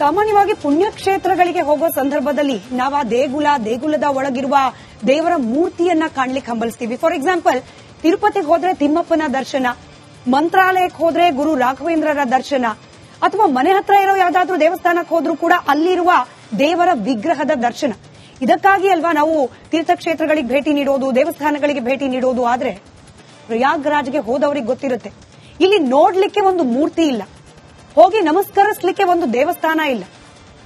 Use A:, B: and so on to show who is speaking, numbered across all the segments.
A: ಸಾಮಾನ್ಯವಾಗಿ ಪುಣ್ಯಕ್ಷೇತ್ರಗಳಿಗೆ ಹೋಗೋ ಸಂದರ್ಭದಲ್ಲಿ ನಾವು ಆ ದೇಗುಲ, ದೇಗುಲದ ಒಳಗಿರುವ ದೇವರ ಮೂರ್ತಿಯನ್ನ ಕಾಣ್ಲಿಕ್ಕೆ ಹಂಬಲಿಸ್ತೀವಿ. ಫಾರ್ ಎಕ್ಸಾಂಪಲ್ ತಿರುಪತಿಗೆ ಹೋದ್ರೆ ತಿಮ್ಮಪ್ಪನ ದರ್ಶನ ಮಂತ್ರಾಲಯಕ್ಕೆ ಹೋದ್ರೆ ಗುರು ರಾಘವೇಂದ್ರರ ದರ್ಶನ, ಅಥವಾ ಮನೆ ಹತ್ರ ಇರೋ ಯಾವ್ದಾದ್ರೂ ದೇವಸ್ಥಾನಕ್ಕೆ ಹೋದ್ರೂ ಕೂಡ ಅಲ್ಲಿರುವ ದೇವರ ವಿಗ್ರಹದ ದರ್ಶನ. ಇದಕ್ಕಾಗಿ ಅಲ್ವಾ ನಾವು ತೀರ್ಥಕ್ಷೇತ್ರಗಳಿಗೆ ಭೇಟಿ ನೀಡೋದು, ದೇವಸ್ಥಾನಗಳಿಗೆ ಭೇಟಿ ನೀಡೋದು, ಆದ್ರೆ ಪ್ರಯಾಗ್ರಾಜ್ಗೆ ಹೋದವರಿಗೆ ಗೊತ್ತಿರುತ್ತೆ. ಇಲ್ಲಿ ನೋಡ್ಲಿಕ್ಕೆ ಒಂದು ಮೂರ್ತಿ ಇಲ್ಲ. ಹೋಗಿ ನಮಸ್ಕರಿಸ್ಲಿಕ್ಕೆ ಒಂದು ದೇವಸ್ಥಾನ ಇಲ್ಲ.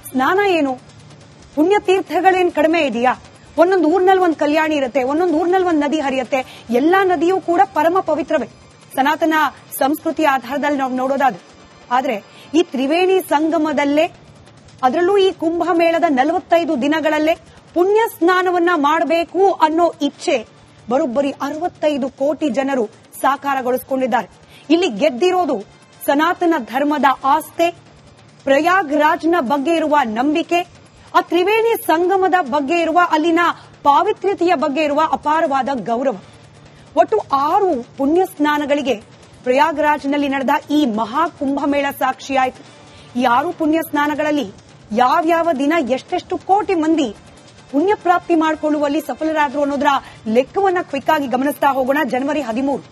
A: ಸ್ನಾನ ಏನು? ಪುಣ್ಯ ತೀರ್ಥಗಳೇನ್ ಕಡಿಮೆ ಇದೆಯಾ? ಒಂದೊಂದು ಊರ್ನಲ್ಲಿ ಒಂದು ಕಲ್ಯಾಣಿ ಇರುತ್ತೆ, ಒಂದೊಂದು ಊರ್ನಲ್ಲಿ ಒಂದು ನದಿ ಹರಿಯುತ್ತೆ, ಎಲ್ಲಾ ನದಿಯೂ ಕೂಡ ಪರಮ ಪವಿತ್ರವೇ. ಸನಾತನ ಸಂಸ್ಕೃತಿಯ ಆಧಾರದಲ್ಲಿ ನಾವು ನೋಡೋದಾದ್ರೆ. ಆದ್ರೆ ಈ ತ್ರಿವೇಣಿ ಸಂಗಮದಲ್ಲೇ, ಅದರಲ್ಲೂ ಈ ಕುಂಭಮೇಳದ ನಲವತ್ತೈದು ದಿನಗಳಲ್ಲೇ ಪುಣ್ಯ ಸ್ನಾನವನ್ನ ಮಾಡಬೇಕು ಅನ್ನೋ ಇಚ್ಛೆ ಬರೋಬ್ಬರಿ ಅರವತ್ತೈದು ಕೋಟಿ ಜನರು ಸಾಕಾರಗೊಳಿಸಿಕೊಂಡಿದ್ದಾರೆ. ಇಲ್ಲಿ ಗೆದ್ದಿರೋದು ಸನಾತನ ಧರ್ಮದ ಆಸ್ತೆ ಪ್ರಯಾಗ್ರಾಜ್ನ ಬಗ್ಗೆ ಇರುವ ನಂಬಿಕೆ, ಆ ತ್ರಿವೇಣಿ ಸಂಗಮದ ಬಗ್ಗೆ ಇರುವ ಅಲ್ಲಿನ ಪಾವಿತ್ರ್ಯತೆಯ ಬಗ್ಗೆ ಇರುವ ಅಪಾರವಾದ ಗೌರವ. ಒಟ್ಟು ಆರು ಪುಣ್ಯ ಸ್ನಾನಗಳಿಗೆ ಪ್ರಯಾಗ್ರಾಜ್ನಲ್ಲಿ ನಡೆದ ಈ ಮಹಾ ಕುಂಭಮೇಳ ಸಾಕ್ಷಿಯಾಯಿತು. ಈ ಆರು ಪುಣ್ಯ ಸ್ನಾನಗಳಲ್ಲಿ ಯಾವ್ಯಾವ ದಿನ ಎಷ್ಟೆಷ್ಟು ಕೋಟಿ ಮಂದಿ ಪುಣ್ಯ ಪ್ರಾಪ್ತಿ ಮಾಡಿಕೊಳ್ಳುವಲ್ಲಿ ಸಫಲರಾದರು ಅನ್ನೋದರ ಲೆಕ್ಕವನ್ನ ಕ್ವಿಕ್ ಆಗಿ ಗಮನಿಸ್ತಾ ಹೋಗೋಣ. ಜನವರಿ ಹದಿಮೂರು.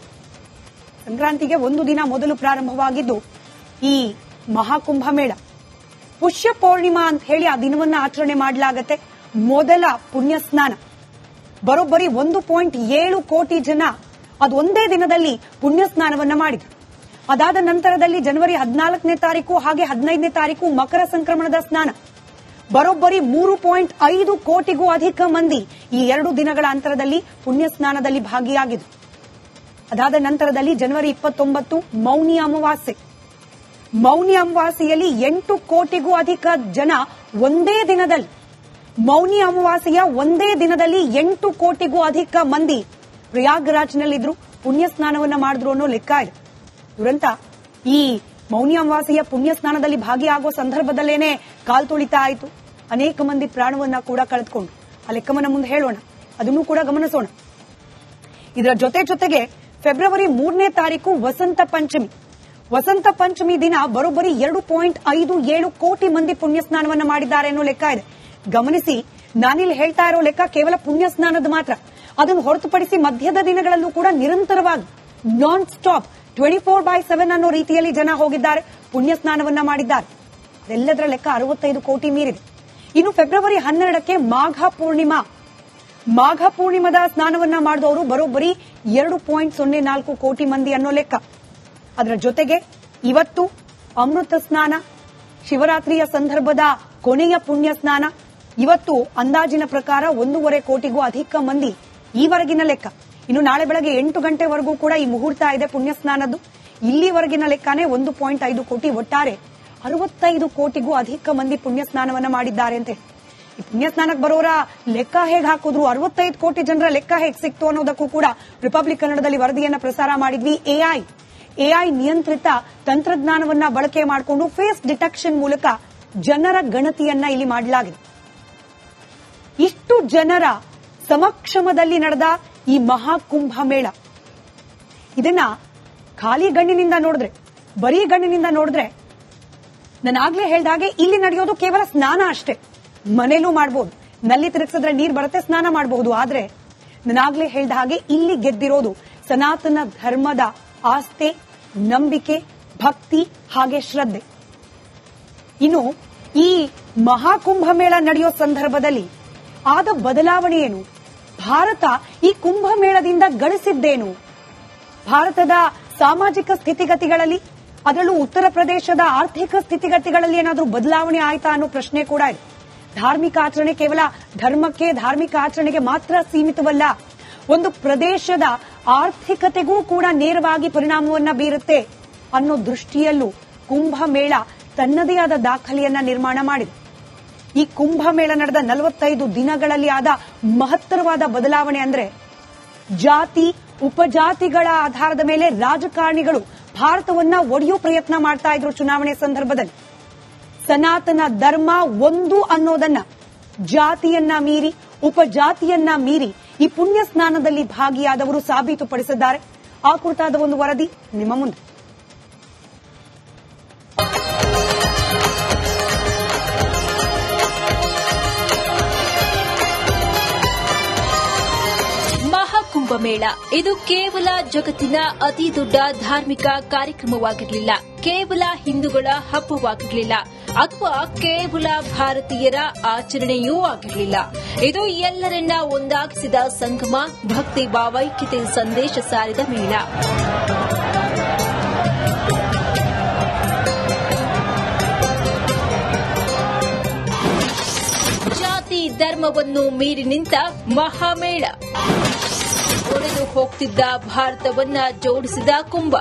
A: ಸಂಕ್ರಾಂತಿಗೆ ಒಂದು ದಿನ ಮೊದಲು ಪ್ರಾರಂಭವಾಗಿದ್ದು ಈ ಮಹಾಕುಂಭಮೇಳ ಪುಷ್ಯ ಪೌರ್ಣಿಮಾ ಅಂತ ಹೇಳಿ ಆ ದಿನವನ್ನ ಆಚರಣೆ ಮಾಡಲಾಗತ್ತೆ. ಮೊದಲ ಪುಣ್ಯ ಸ್ನಾನ. ಬರೋಬ್ಬರಿ ಒಂದು ಪಾಯಿಂಟ್ ಏಳು ಕೋಟಿ ಜನ ಅದೊಂದೇ ದಿನದಲ್ಲಿ ಪುಣ್ಯ ಸ್ನಾನವನ್ನ ಮಾಡಿದ್ರು. ಅದಾದ ನಂತರದಲ್ಲಿ ಜನವರಿ ಹದಿನಾಲ್ಕನೇ ತಾರೀಕು ಹಾಗೆ ಹದಿನೈದನೇ ತಾರೀಕು ಮಕರ ಸಂಕ್ರಮಣದ ಸ್ನಾನ. ಬರೋಬ್ಬರಿ ಮೂರು ಪಾಯಿಂಟ್ ಐದು ಕೋಟಿಗೂ ಅಧಿಕ ಮಂದಿ ಈ ಎರಡು ದಿನಗಳ ಅಂತರದಲ್ಲಿ ಪುಣ್ಯ ಸ್ನಾನದಲ್ಲಿ ಭಾಗಿಯಾಗಿದ್ರು. ಅದಾದ ನಂತರದಲ್ಲಿ ಜನವರಿ ಇಪ್ಪತ್ತೊಂಬತ್ತು ಮೌನಿ ಅಮಾವಾಸ್ಯೆ. ಮೌನಿ ಅಮಾವಾಸ್ಯೆಯಲ್ಲಿ ಎಂಟು ಕೋಟಿಗೂ ಅಧಿಕ ಜನ ಒಂದೇ ದಿನದಲ್ಲಿ, ಮೌನಿ ಅಮಾವಾಸ್ಯೆಯ ಒಂದೇ ದಿನದಲ್ಲಿ ಎಂಟು ಕೋಟಿಗೂ ಅಧಿಕ ಮಂದಿ ಪ್ರಯಾಗ್ರಾಜ್ನಲ್ಲಿದ್ರು ಪುಣ್ಯ ಸ್ನಾನವನ್ನ ಮಾಡಿದ್ರು ಅನ್ನೋ ಲೆಕ್ಕ ಇದೆ. ದುರಂತ ಈ ಮೌನಿ ಅಮಾವಾಸ್ಯೆಯ ಪುಣ್ಯ ಸ್ನಾನದಲ್ಲಿ ಭಾಗಿಯಾಗೋ ಸಂದರ್ಭದಲ್ಲೇನೆ ಕಾಲ್ ತುಳಿತಾ ಆಯಿತು. ಅನೇಕ ಮಂದಿ ಪ್ರಾಣವನ್ನ ಕೂಡ ಕಳೆದುಕೊಂಡು ಆ ಲೆಕ್ಕವನ್ನ ಮುಂದೆ ಹೇಳೋಣ. ಅದನ್ನು ಕೂಡ ಗಮನಿಸೋಣ. ಇದರ ಜೊತೆ ಜೊತೆಗೆ ಫೆಬ್ರವರಿ ಮೂರನೇ ತಾರೀಕು ವಸಂತ ಪಂಚಮಿ. ವಸಂತ ಪಂಚಮಿ ದಿನ ಬರೋಬ್ಬರಿ ಎರಡು ಪಾಯಿಂಟ್ ಐದು ಏಳು ಕೋಟಿ ಮಂದಿ ಪುಣ್ಯ ಸ್ನಾನವನ್ನು ಮಾಡಿದ್ದಾರೆ ಅನ್ನೋ ಲೆಕ್ಕ ಇದೆ. ಗಮನಿಸಿ, ನಾನಿಲ್ಲಿ ಹೇಳ್ತಾ ಇರೋ ಲೆಕ್ಕ ಕೇವಲ ಪುಣ್ಯ ಸ್ನಾನದ ಮಾತ್ರ. ಅದನ್ನು ಹೊರತುಪಡಿಸಿ ಮಧ್ಯದ ದಿನಗಳಲ್ಲೂ ಕೂಡ ನಿರಂತರವಾಗಿ non stop twenty four by seven ಅನ್ನೋ ರೀತಿಯಲ್ಲಿ ಜನ ಹೋಗಿದ್ದಾರೆ ಪುಣ್ಯ ಸ್ನಾನವನ್ನ ಮಾಡಿದ್ದಾರೆ. ಎಲ್ಲದರ ಲೆಕ್ಕ ಅರವತ್ತೈದು ಕೋಟಿ ಮೀರಿದೆ. ಇನ್ನು ಫೆಬ್ರವರಿ ಹನ್ನೆರಡಕ್ಕೆ ಮಾಘ ಪೂರ್ಣಿಮಾ. ಮಾಘ ಪೂರ್ಣಿಮದ ಸ್ನಾನವನ್ನ ಮಾಡಿದವರು ಬರೋಬ್ಬರಿ ಎರಡು ಪಾಯಿಂಟ್ ಸೊನ್ನೆ ನಾಲ್ಕು ಕೋಟಿ ಮಂದಿ ಅನ್ನೋ ಲೆಕ್ಕ. ಅದರ ಜೊತೆಗೆ ಇವತ್ತು ಅಮೃತ ಸ್ನಾನ, ಶಿವರಾತ್ರಿಯ ಸಂದರ್ಭದ ಕೊನೆಯ ಪುಣ್ಯ ಸ್ನಾನ, ಇವತ್ತು ಅಂದಾಜಿನ ಪ್ರಕಾರ ಒಂದೂವರೆ ಕೋಟಿಗೂ ಅಧಿಕ ಮಂದಿ ಈವರೆಗಿನ ಲೆಕ್ಕ. ಇನ್ನು ನಾಳೆ ಬೆಳಗ್ಗೆ ಎಂಟು ಗಂಟೆವರೆಗೂ ಕೂಡ ಈ ಮುಹೂರ್ತ ಇದೆ ಪುಣ್ಯ ಸ್ನಾನದ್ದು. ಇಲ್ಲಿವರೆಗಿನ ಲೆಕ್ಕನೇ ಒಂದು ಪಾಯಿಂಟ್ ಐದು ಕೋಟಿ ಒಟ್ಟಾರೆ ಅರವತ್ತೈದು ಕೋಟಿಗೂ ಅಧಿಕ ಮಂದಿ ಪುಣ್ಯ ಸ್ನಾನವನ್ನ ಮಾಡಿದ್ದಾರೆ ಅಂತೆ. ಪುಣ್ಯ ಸ್ನಾನಕ್ಕೆ ಬರೋರ, ಲೆಕ್ಕ ಹೇಗೆ ಹಾಕಿದ್ರು? ಅರವತ್ತೈದು ಕೋಟಿ ಜನರ ಲೆಕ್ಕ ಹೇಗೆ ಸಿಕ್ತು ಅನ್ನೋದಕ್ಕೂ ಕೂಡ ರಿಪಬ್ಲಿಕ್ ಕನ್ನಡದಲ್ಲಿ ವರದಿಯನ್ನ ಪ್ರಸಾರ ಮಾಡಿದ್ವಿ ಎಐ ಎಐ ನಿಯಂತ್ರಿತ ತಂತ್ರಜ್ಞಾನವನ್ನ ಬಳಕೆ ಮಾಡಿಕೊಂಡು ಫೇಸ್ ಡಿಟೆಕ್ಷನ್ ಮೂಲಕ ಜನರ ಗಣತಿಯನ್ನ ಇಲ್ಲಿ ಮಾಡಲಾಗಿದೆ. ಇಷ್ಟು ಜನರ ಸಮಕ್ಷಮದಲ್ಲಿ ನಡೆದ ಈ ಮಹಾಕುಂಭ ಮೇಳ. ಇದನ್ನ ಖಾಲಿ ಗಣ್ಣಿನಿಂದ ನೋಡಿದ್ರೆ, ಬರೀ ಗಣ್ಣಿನಿಂದ ನೋಡಿದ್ರೆ, ನಾನು ಆಗ್ಲೇ ಹೇಳ್ದ ಹಾಗೆ ಇಲ್ಲಿ ನಡೆಯೋದು ಕೇವಲ ಸ್ನಾನ ಅಷ್ಟೇ. ಮನೇಲೂ ಮಾಡಬಹುದು ನಲ್ಲಿ ತಿರುಗಿಸಿದ್ರೆ ನೀರ್ ಬರುತ್ತೆ, ಸ್ನಾನ ಮಾಡಬಹುದು ಆದ್ರೆ ನಾನಾಗ್ಲೇ ಹೇಳಿದ ಹಾಗೆ ಇಲ್ಲಿ ಗೆದ್ದಿರೋದು ಸನಾತನ ಧರ್ಮದ ಆಸ್ತೆ ನಂಬಿಕೆ, ಭಕ್ತಿ ಹಾಗೆ ಶ್ರದ್ಧೆ. ಇನ್ನು ಈ ಮಹಾಕುಂಭ ಮೇಳ ನಡೆಯೋ ಸಂದರ್ಭದಲ್ಲಿ ಆದ ಬದಲಾವಣೆ ಏನು? ಭಾರತ ಈ ಕುಂಭಮೇಳದಿಂದ ಗಳಿಸಿದ್ದೇನು? ಭಾರತದ ಸಾಮಾಜಿಕ ಸ್ಥಿತಿಗತಿಗಳಲ್ಲಿ, ಅದರಲ್ಲೂ ಉತ್ತರ ಪ್ರದೇಶದ ಆರ್ಥಿಕ ಸ್ಥಿತಿಗತಿಗಳಲ್ಲಿ ಏನಾದರೂ ಬದಲಾವಣೆ ಆಯ್ತಾ ಅನ್ನೋ ಪ್ರಶ್ನೆ ಕೂಡ ಇದೆ. ಧಾರ್ಮಿಕ ಆಚರಣೆ ಕೇವಲ ಧರ್ಮಕ್ಕೆ, ಧಾರ್ಮಿಕ ಆಚರಣೆಗೆ ಮಾತ್ರ ಸೀಮಿತವಲ್ಲ. ಒಂದು ಪ್ರದೇಶದ ಆರ್ಥಿಕತೆಗೂ ಕೂಡ ನೇರವಾಗಿ ಪರಿಣಾಮವನ್ನ ಬೀರುತ್ತೆ ಅನ್ನೋ ದೃಷ್ಟಿಯಲ್ಲೂ ಕುಂಭಮೇಳ ತನ್ನದೇ ಆದ ದಾಖಲೆಯನ್ನ ನಿರ್ಮಾಣ ಮಾಡಿದೆ. ಈ ಕುಂಭಮೇಳ ನಡೆದ ನಲವತ್ತೈದು ದಿನಗಳಲ್ಲಿ ಆದ ಮಹತ್ತರವಾದ ಬದಲಾವಣೆ ಅಂದ್ರೆ ಜಾತಿ, ಉಪಜಾತಿಗಳ ಆಧಾರದ ಮೇಲೆ ರಾಜಕಾರಣಿಗಳು ಭಾರತವನ್ನ ಒಡೆಯೋ ಪ್ರಯತ್ನ ಮಾಡ್ತಾ ಇದ್ರು ಚುನಾವಣೆ ಸಂದರ್ಭದಲ್ಲಿ. ಸನಾತನ ಧರ್ಮ ಒಂದು ಅನ್ನೋದನ್ನ ಜಾತಿಯನ್ನ ಮೀರಿ, ಉಪಜಾತಿಯನ್ನ ಮೀರಿ ಈ ಪುಣ್ಯ ಸ್ನಾನದಲ್ಲಿ ಭಾಗಿಯಾದವರು ಸಾಬೀತುಪಡಿಸಿದ್ದಾರೆ. ಆ ಕುರಿತಾದ ಒಂದು ವರದಿ ನಿಮ್ಮ ಮುಂದೆ.
B: ಮಹಾಕುಂಭಮೇಳ. ಇದು ಕೇವಲ ಜಗತ್ತಿನ ಅತಿ ದೊಡ್ಡ ಧಾರ್ಮಿಕ ಕಾರ್ಯಕ್ರಮವಾಗಿರಲಿಲ್ಲ. ಕೇವಲ ಹಿಂದೂಗಳ ಹಬ್ಬವಾಗಿರಲಿಲ್ಲ. ಅಥವಾ ಕೇವಲ ಭಾರತೀಯರ ಆಚರಣೆಯೂ ಆಗಿರಲಿಲ್ಲ. ಇದು ಎಲ್ಲರನ್ನ ಒಂದಾಗಿಸಿದ ಸಂಗಮ, ಭಕ್ತಿ ಭಾವೈಕ್ಯತೆ ಸಂದೇಶ ಸಾರಿದ ಮೇಳ. ಜಾತಿ ಧರ್ಮವನ್ನು ಮೀರಿ ನಿಂತ ಮಹಾಮೇಳ. ಒಡೆದು ಹೋಗ್ತಿದ್ದ ಭಾರತವನ್ನ ಜೋಡಿಸಿದ ಕುಂಭ.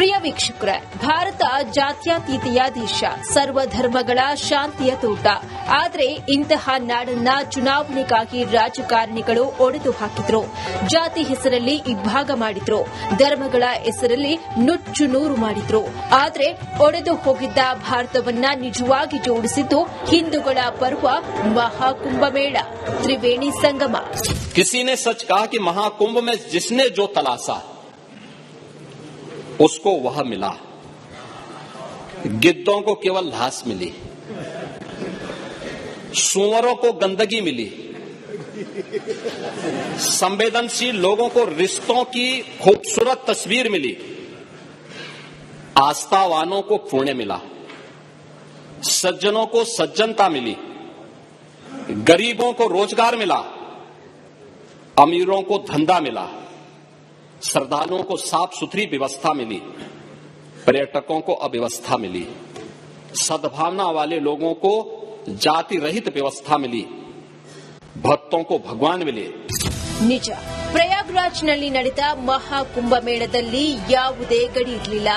B: ಪ್ರಿಯ ವೀಕ್ಷಕರೇ ಭಾರತ ಜಾತ್ಯತೀತೆಯ ದೇಶ ಸರ್ವಧರ್ಮಗಳ ಶಾಂತಿಯ ತೋಟ ಆದರೆ ಇಂತಹ ನಾಡನ್ನ ಚುನಾವಣೆಗಾಗಿ ರಾಜಕಾರಣಿಗಳು ಒಡೆದು ಹಾಕಿದ್ರು ಜಾತಿ ಹೆಸರಲ್ಲಿ ಇಬ್ಬಾಗ ಮಾಡಿದ್ರು ಧರ್ಮಗಳ ಹೆಸರಲ್ಲಿ ನುಚ್ಚು ನೂರು ಮಾಡಿದ್ರು ಆದರೆ ಒಡೆದು ಹೋಗಿದ್ದ ಭಾರತವನ್ನ ನಿಜವಾಗಿ ಜೋಡಿಸಿದ್ದು ಹಿಂದೂಗಳ ಪರ್ವ ಮಹಾಕುಂಭಮೇಳ ತ್ರಿವೇಣಿ ಸಂಗಮ
C: किसी ने सच कहा कि महाकुंभ में जिसने जो तलाशा उसको वह मिला। गिद्धों को केवल घास मिली। सुअरों को गंदगी मिली। संवेदनशील लोगों को रिश्तों की खूबसूरत तस्वीर मिली। आस्थावानों को पुण्य मिला। सज्जनों को सज्जनता मिली। गरीबों को रोज़गार मिला। अमीरों को धंधा मिला। श्रद्धालुओं को साफ़ सुथरी व्यवस्था मिली, पर्यटकों को अव्यवस्था मिली, सद्भावना वाले लोगों को जाति रहित व्यवस्था मिली, भक्तों को भगवान मिले।
B: ನಿಜ ಪ್ರಯಾಗ್ರಾಜ್ನಲ್ಲಿ ನಡೆದ ಮಹಾಕುಂಭಮೇಳದಲ್ಲಿ ಯಾವುದೇ ಗಡಿ ಇರಲಿಲ್ಲ.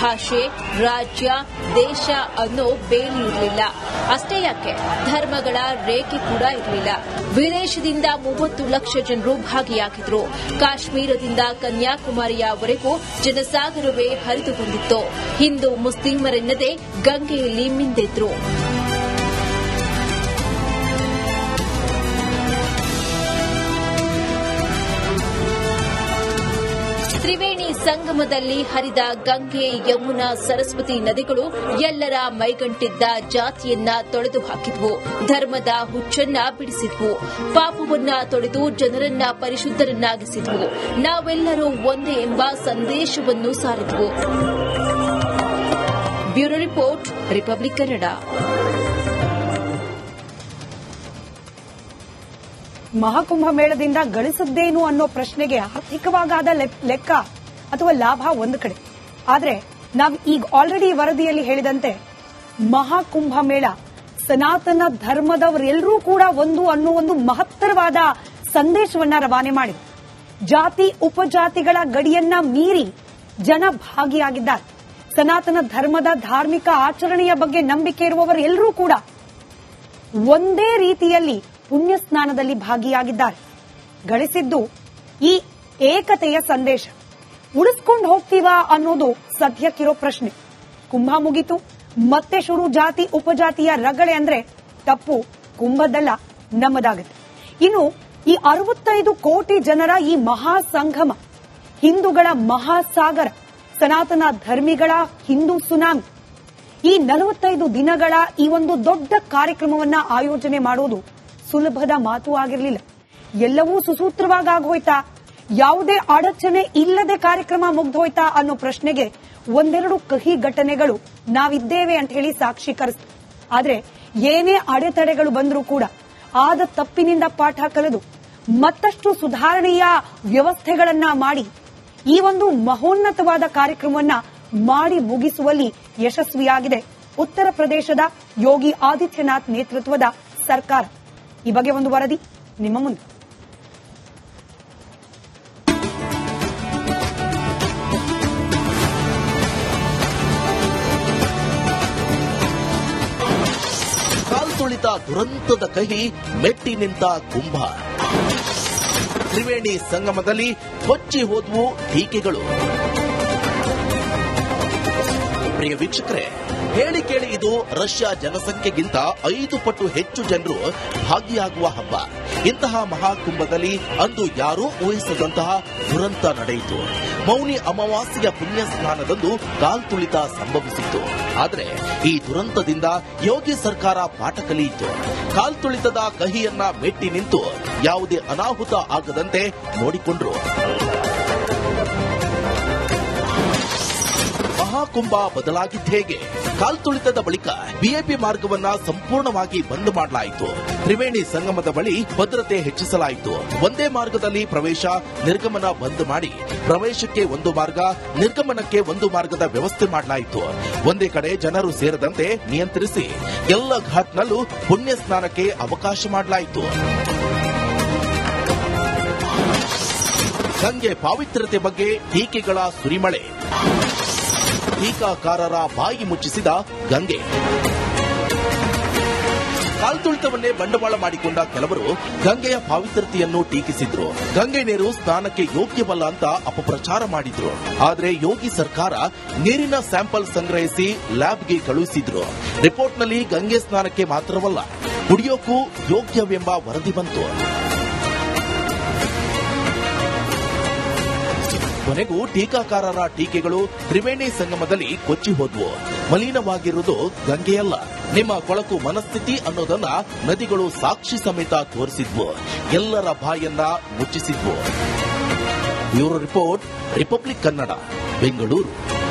B: ಭಾಷೆ, ರಾಜ್ಯ, ದೇಶ ಅನ್ನೋ ಬೇಲಿ ಇರಲಿಲ್ಲ. ಅಷ್ಟೇ ಯಾಕೆ? ಧರ್ಮಗಳ ರೇಖೆ ಕೂಡ ಇರಲಿಲ್ಲ. ವಿದೇಶದಿಂದ ಮೂವತ್ತು ಲಕ್ಷ ಜನರು ಭಾಗಿಯಾಗಿದ್ರು. ಕಾಶ್ಮೀರದಿಂದ ಕನ್ಯಾಕುಮಾರಿಯವರೆಗೂ ಜನಸಾಗರವೇ ಹರಿದು ಬಂದಿತ್ತು ಹಿಂದೂ ಮುಸ್ಲಿಮರೆನ್ನದೇ ಗಂಗೆಯಲ್ಲಿ ಮಿಂದೆದ್ರು. ಸಂಗಮದಲ್ಲಿ ಹರಿದ ಗಂಗೆ, ಯಮುನಾ, ಸರಸ್ವತಿ ನದಿಗಳು ಎಲ್ಲರ ಮೈಗಂಟಿದ್ದ ಜಾತಿಯನ್ನ ತೊಳೆದು ಹಾಕಿದ್ವು. ಧರ್ಮದ ಹುಚ್ಚನ್ನ ಬಿಡಿಸಿದ್ವು. ಪಾಪವನ್ನ ತೊಳೆದು ಜನರನ್ನ ಪರಿಶುದ್ಧರನ್ನಾಗಿಸಿದ್ವು. ನಾವೆಲ್ಲರೂ ಒಂದೇ ಎಂಬ ಸಂದೇಶವನ್ನು ಸಾರಿದ್ವು. Bureau report, Republic Kannada.
A: Mahakumbh ಮೇಳದಿಂದ ಗಳಿಸದ್ದೇನು ಅನ್ನೋ ಪ್ರಶ್ನೆಗೆ ಆರ್ಥಿಕವಾಗಾದ ಲೆಕ್ಕ. ಅಥವಾ ಲಾಭ ಒಂದು ಕಡೆ. ಆದರೆ ನಾವು ಈಗ ಆಲ್ರೆಡಿ ವರದಿಯಲ್ಲಿ ಹೇಳಿದಂತೆ ಮಹಾಕುಂಭ ಮೇಳ, ಸನಾತನ ಧರ್ಮದವರೆಲ್ಲರೂ ಕೂಡ ಒಂದು ಅನ್ನೋ ಒಂದು ಮಹತ್ತರವಾದ ಸಂದೇಶವನ್ನ ರವಾನೆ ಮಾಡಿ. ಜಾತಿ, ಉಪಜಾತಿಗಳ ಗಡಿಯನ್ನ ಮೀರಿ ಜನ ಭಾಗಿಯಾಗಿದ್ದಾರೆ. ಸನಾತನ ಧರ್ಮದ ಧಾರ್ಮಿಕ ಆಚರಣೆಯ ಬಗ್ಗೆ ನಂಬಿಕೆ ಇರುವವರೆಲ್ಲರೂ ಕೂಡ ಒಂದೇ ರೀತಿಯಲ್ಲಿ ಪುಣ್ಯ ಸ್ನಾನದಲ್ಲಿ ಭಾಗಿಯಾಗಿದ್ದಾರೆ. ಗಳಿಸಿದ್ದು ಈ ಏಕತೆಯ ಸಂದೇಶ. ಉಳಿಸ್ಕೊಂಡು ಹೋಗ್ತೀವಾ ಅನ್ನೋದು ಸದ್ಯಕ್ಕಿರೋ ಪ್ರಶ್ನೆ. ಕುಂಭ ಮುಗಿತು. ಮತ್ತೆ ಶುರು ಜಾತಿ, ಉಪಜಾತಿಯ ರಗಳೆ ಅಂದ್ರೆ ತಪ್ಪು. ಕುಂಭದಲ್ಲ, ನಮ್ಮದಾಗುತ್ತೆ. ಇನ್ನು ಈ ಅರವತ್ತೈದು ಕೋಟಿ ಜನರ ಈ ಮಹಾ ಸಂಗಮ ಹಿಂದೂಗಳ ಮಹಾಸಾಗರ, ಸನಾತನ ಧರ್ಮಿಗಳ ಹಿಂದೂ ಸುನಾಮಿ, ಈ ನಲವತ್ತೈದು ದಿನಗಳ ಈ ಒಂದು ದೊಡ್ಡ ಕಾರ್ಯಕ್ರಮವನ್ನ ಆಯೋಜನೆ ಮಾಡೋದು ಸುಲಭದ ಮಾತು ಆಗಿರಲಿಲ್ಲ. ಎಲ್ಲವೂ ಸುಸೂತ್ರವಾಗಿ ಆಗೋಯ್ತಾ? ಯಾವುದೇ ಅಡಚಣೆ ಇಲ್ಲದೆ ಕಾರ್ಯಕ್ರಮ ಮುಗ್ದೋಯ್ತಾ ಅನ್ನೋ ಪ್ರಶ್ನೆಗೆ ಒಂದೆರಡು ಕಹಿ ಘಟನೆಗಳು ನಾವಿದ್ದೇವೆ ಅಂತ ಹೇಳಿ ಸಾಕ್ಷೀಕರಿಸ್ತು ಆದ್ರೆ ಏನೇ ಅಡೆತಡೆಗಳು ಬಂದರೂ ಕೂಡ ಆದ ತಪ್ಪಿನಿಂದ ಪಾಠ ಕಲಿದು ಮತ್ತಷ್ಟು ಸುಧಾರಣೆಯ ವ್ಯವಸ್ಥೆಗಳನ್ನ ಮಾಡಿ ಈ ಒಂದು ಮಹೋನ್ನತವಾದ ಕಾರ್ಯಕ್ರಮವನ್ನ ಮಾಡಿ ಮುಗಿಸುವಲ್ಲಿ ಯಶಸ್ವಿಯಾಗಿದೆ ಉತ್ತರ ಪ್ರದೇಶದ ಯೋಗಿ ಆದಿತ್ಯನಾಥ್ ನೇತೃತ್ವದ ಸರ್ಕಾರ. ಈ ಬಗ್ಗೆ ಒಂದು ವರದಿ ನಿಮ್ಮ ಮುಂದೆ.
D: ಕಾಲ್ತುಳಿತ ದುರಂತದ ಕಹಿ ಮೆಟ್ಟಿ ನಿಂತ ಕುಂಭ. ತ್ರಿವೇಣಿ ಸಂಗಮದಲ್ಲಿ ಕೊಚ್ಚಿ ಹೋದ್ವು ಟೀಕೆಗಳು. ಪ್ರಿಯ ವೀಕ್ಷಕರೇ, ಹೇಳಿ ಕೇಳಿ ಇದು ರಷ್ಯಾ ಜನಸಂಖ್ಯೆಗಿಂತ ಐದು ಪಟ್ಟು ಹೆಚ್ಚು ಜನರು ಭಾಗಿಯಾಗುವ ಹಬ್ಬ. ಇಂತಹ ಮಹಾಕುಂಭದಲ್ಲಿ ಅಂದು ಯಾರೂ ಊಹಿಸದಂತಹ ದುರಂತ ನಡೆಯಿತು. ಮೌನಿ ಅಮಾವಾಸ್ಯೆಯ ಪುಣ್ಯ ಸ್ನಾನದಂದು ಕಾಲ್ತುಳಿತ ಸಂಭವಿಸಿತ್ತು. ಆದರೆ ಈ ದುರಂತದಿಂದ ಯೋಗಿ ಸರ್ಕಾರ ಪಾಠ ಕಲಿಯಿತು. ಕಾಲ್ತುಳಿತದ ಕಹಿಯನ್ನ ಮೆಟ್ಟಿ ನಿಂತು ಯಾವುದೇ ಅನಾಹುತ ಆಗದಂತೆ ನೋಡಿಕೊಂಡ್ರು. ಮಹಾಕುಂಭ ಬದಲಾಗಿದ್ದೇಗೆ ಕಾಲ್ತುಳಿತದ ಬಳಿಕ ಬಿಎಪಿ ಮಾರ್ಗವನ್ನ ಸಂಪೂರ್ಣವಾಗಿ ಬಂದ್ ಮಾಡಲಾಯಿತು. ತ್ರಿವೇಣಿ ಸಂಗಮದ ಬಳಿ ಭದ್ರತೆ ಹೆಚ್ಚಿಸಲಾಯಿತು. ಒಂದೇ ಮಾರ್ಗದಲ್ಲಿ ಪ್ರವೇಶ, ನಿರ್ಗಮನ ಬಂದ್ ಮಾಡಿ ಪ್ರವೇಶಕ್ಕೆ ಒಂದು ಮಾರ್ಗ, ನಿರ್ಗಮನಕ್ಕೆ ಒಂದು ಮಾರ್ಗದ ವ್ಯವಸ್ಥೆ ಮಾಡಲಾಯಿತು. ಒಂದೇ ಕಡೆ ಜನರು ಸೇರದಂತೆ ನಿಯಂತ್ರಿಸಿ ಎಲ್ಲ ಘಾಟ್ನಲ್ಲೂ ಪುಣ್ಯ ಸ್ನಾನಕ್ಕೆ ಅವಕಾಶ ಮಾಡಲಾಯಿತು. ಗಂಗೆ ಪಾವಿತ್ರ್ಯತೆ ಬಗ್ಗೆ ಟೀಕೆಗಳ ಸುರಿಮಳೆ. ಟೀಕಾಕಾರರ ಬಾಯಿ ಮುಚ್ಚಿಸಿದ ಗಂಗೆ. ಕಾಲ್ತುಳಿತವನ್ನೇ ಬಂಡವಾಳ ಮಾಡಿಕೊಂಡ ಕೆಲವರು ಗಂಗೆಯ ಪಾವಿತ್ರತೆಯನ್ನು ಟೀಕಿಸಿದ್ರು. ಗಂಗೆ ನೀರು ಸ್ನಾನಕ್ಕೆ ಯೋಗ್ಯವಲ್ಲ ಅಂತ ಅಪಪ್ರಚಾರ ಮಾಡಿದ್ರು. ಆದರೆ ಯೋಗಿ ಸರ್ಕಾರ ನೀರಿನ ಸ್ಯಾಂಪಲ್ ಸಂಗ್ರಹಿಸಿ ಲ್ಯಾಬ್ಗೆ ಕಳುಹಿಸಿದ್ರು. ರಿಪೋರ್ಟ್ನಲ್ಲಿ ಗಂಗೆ ಸ್ನಾನಕ್ಕೆ ಮಾತ್ರವಲ್ಲ, ಕುಡಿಯೋಕ್ಕೂ ಯೋಗ್ಯವೆಂಬ ವರದಿ ಬಂತು. ಕೊನೆಗೂ ಟೀಕಾಕಾರರ ಟೀಕೆಗಳು ತ್ರಿವೇಣಿ ಸಂಗಮದಲ್ಲಿ ಕೊಚ್ಚಿ ಹೋದ್ವು. ಮಲಿನವಾಗಿರುವುದು ಗಂಗೆಯಲ್ಲ. ನಿಮ್ಮ ಕೊಳಕು ಮನಸ್ಥಿತಿ ಅನ್ನೋದನ್ನ ನದಿಗಳು ಸಾಕ್ಷಿ ಸಮೇತ ತೋರಿಸಿದ್ವು. ಎಲ್ಲರ ಬಾಯನ್ನ ಮುಚ್ಚಿಸಿದ್ವು. Bureau report, Republic Kannada, Bengaluru.